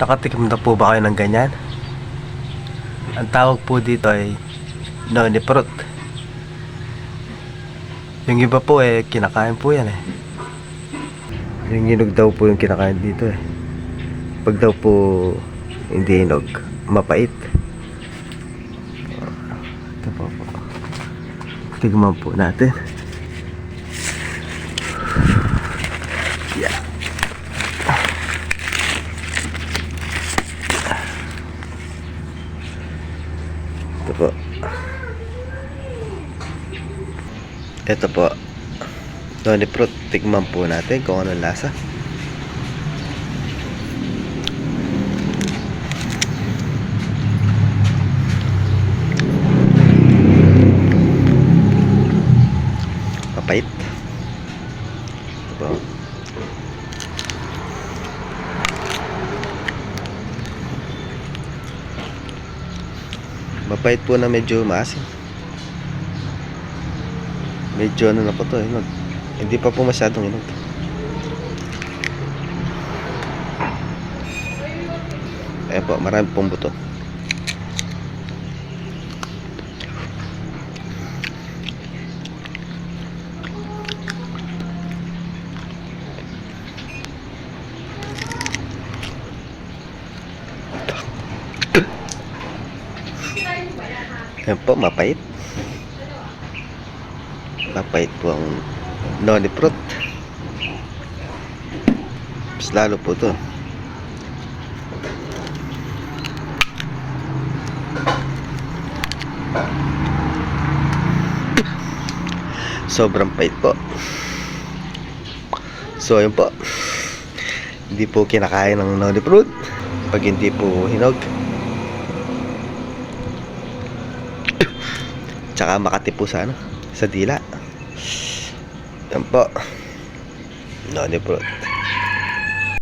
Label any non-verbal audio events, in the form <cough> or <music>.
Nakatikim na po ba kayo ng ganyan? Ang tawag po dito ay noni fruit. Yung iba po eh, kinakain po yan eh. Yung hinog daw po yung kinakain dito eh. Pag daw po hindi hinog, mapait. Ito po po. Tigman po natin. Ito po. Ito po. Noni fruit. Tigman po natin kung anong lasa. Papait. Ito po. Mapait po na medyo maasim. Medyo ano na po to eh. Hinog. Hindi pa po masyadong hinog. Ayan po, marami pong buto. Ayan po, mapait. Mapait po ang noni fruit. Mas lalo po to. Sobrang pait po. So, ayun po. Hindi po kinakain ng noni fruit pag hindi po hinog. <coughs> Tsaka makati po sa ano, sa dila. Yan po. Noni fruit.